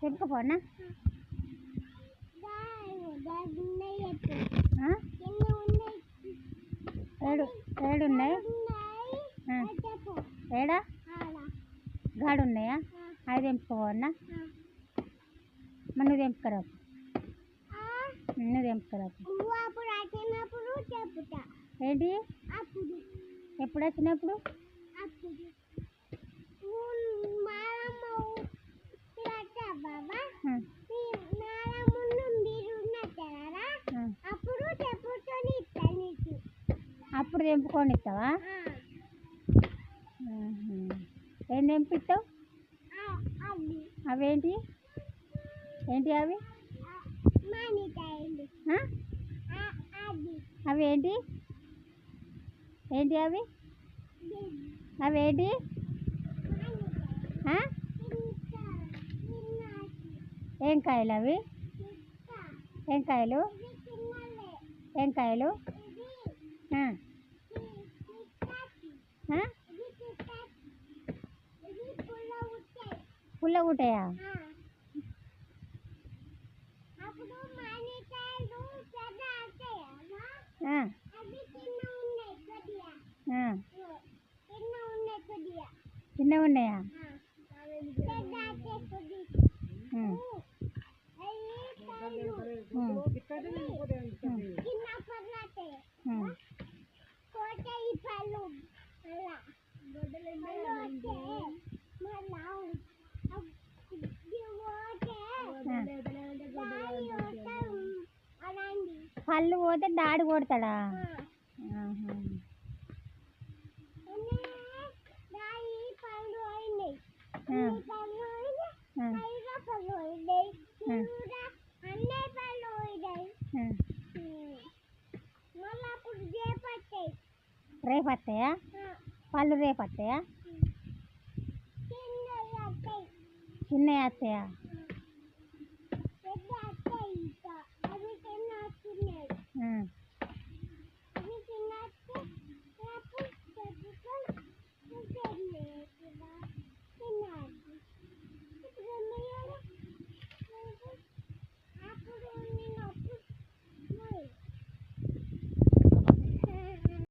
తెంపుకోపోనా ఆ? ఏడు ఏడు ఉన్నాయి. ఏడా? గాడు ఉన్నాయా అవి తెంపుకోవన్నా? మరి నువ్వు తెంపుకరాకు. నువ్వు చెప్పుతా. ఏంటి? ఎప్పుడు వచ్చినప్పుడు తెంపుకొని ఇస్తావా. ఏం తెంపిస్తావు? అవేంటి? ఏంటి అవి? అవేంటి? ఏంటి అవి? అవేంటి? ఏం కాయలు అవి? ఏం కాయలు? ఏం కాయలు? పుల్ల ఉంటాయా అప్పుడు మామిడికాయలు పెద్ద అవుతాయా ఆ, అవి చిన్న ఉన్నాయి పళ్ళు పోతే అప్పుడు కొడతాడా? రేపు వస్తాయా పళ్ళు రేపు వస్తాయా చిన్నవి వస్తాయి